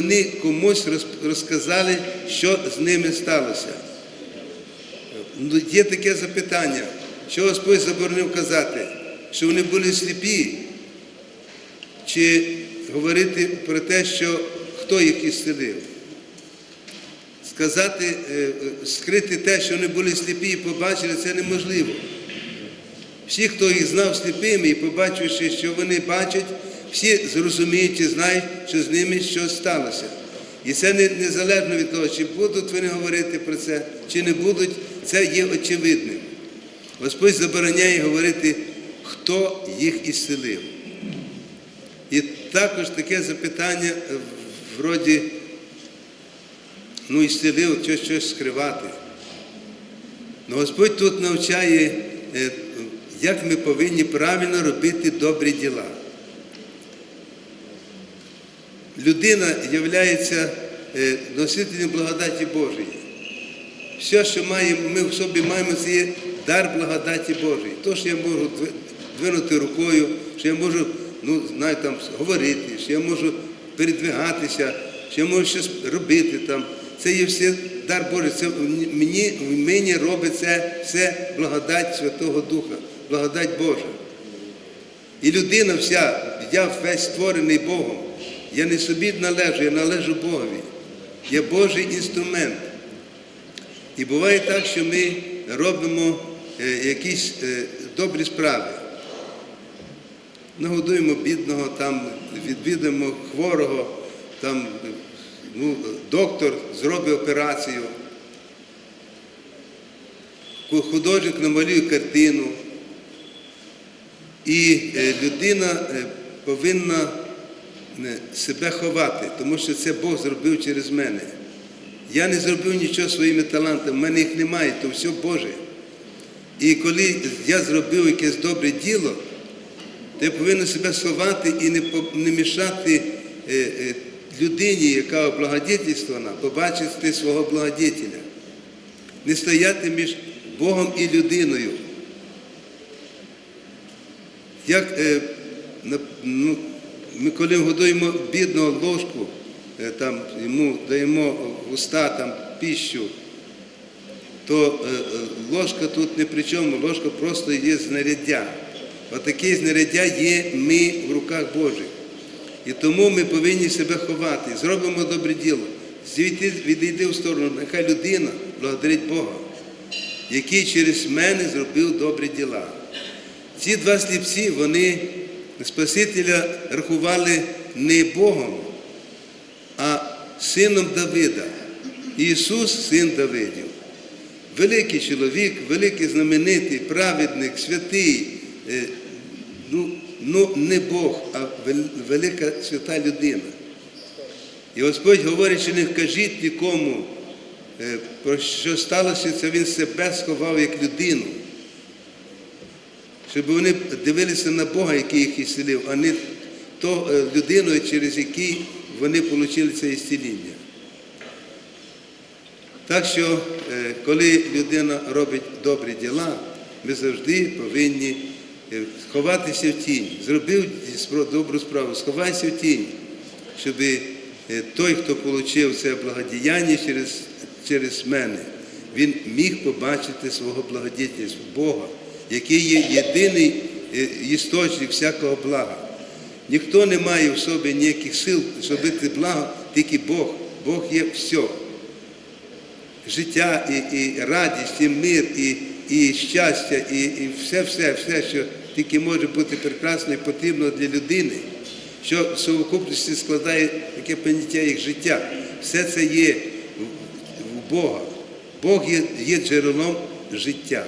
вони комусь роз- розказали, що з ними сталося. Ну, Є таке запитання, що Господь заборонив казати, що вони були сліпі, чи говорити про те, що хто їх ісцелив. Сказати, е, е, скрити те, що вони були сліпі і побачили, це неможливо. Всі, хто їх знав сліпими і побачивши, що вони бачать, всі зрозуміють і знають, що з ними щось сталося. І це незалежно від того, чи будуть вони говорити про це, чи не будуть, це є очевидним. Господь забороняє говорити, хто їх ісцелив. І також таке запитання вроді, ну, ісцелив, щось, щось скривати. Но Господь тут навчає, е, як ми повинні правильно робити добрі діла. Людина є носителем благодаті Божої. Все, що маємо, ми в собі маємо, це є дар благодаті Божої. То, що я можу двинути рукою, що я можу ну, знаю, там, говорити, що я можу передвигатися, що я можу щось робити там. Це є все дар Божий. Це мені, мені робить це все благодать Святого Духа, благодать Божа. І людина вся, я весь створений Богом. Я не собі належу, я належу Богові. Я Божий інструмент. І буває так, що ми робимо е, якісь е, добрі справи. Нагодуємо бідного, там, відвідаємо хворого, там, ну, доктор зробить операцію, художник намалює картину. І е, людина повинна себе ховати, тому що це Бог зробив через мене. Я не зробив нічого своїми талантами, в мене їх немає, то все Боже. І коли я зробив якесь добре діло, то я повинен себе сховати і не, мішати е, е, людині, яка облагодетельствована, побачити свого благодетеля. Не стояти між Богом і людиною. Як е, ну, ми коли годуємо бідного ложку, е, там, йому даємо уста там, піщу, то е, е, ложка тут не при чому, ложка просто є знаряддя. Отаке знаряддя є ми в руках Божих. І тому ми повинні себе ховати. Зробимо добре діло. Звідти відійди в сторону, нехай людина благодарить Бога, який через мене зробив добрі діла. Ці два сліпці, вони Спасителя рахували не Богом, а сином Давида. Ісус син Давидів. Великий чоловік, великий знаменитий, праведник, святий, е, ну, ну не Бог, а велика свята людина. І Господь говорить, що не кажіть нікому, е, про що сталося, це він себе сховав як людину. Щоб вони дивилися на Бога, який їх ісцелив, а не то е, людиною, через яку вони отримали це ісціління. Так що, е, коли людина робить добрі діла, ми завжди повинні е, ховатися в тінь. Зробив добру справу, сховайся в тінь, щоб той, хто отримав це благодіяння через, через мене, він міг побачити свого благодітельства, Бога, який є єдиний е, істочник всякого блага. Ніхто не має в собі ніяких сил, щоб робити благо, тільки Бог. Бог є все життя, і, і радість, і мир, і, і щастя, і, і все, що тільки може бути прекрасно і потрібно для людини, що в совокупності складає таке поняття як життя. Все це є в Бога. Бог є, є джерелом життя.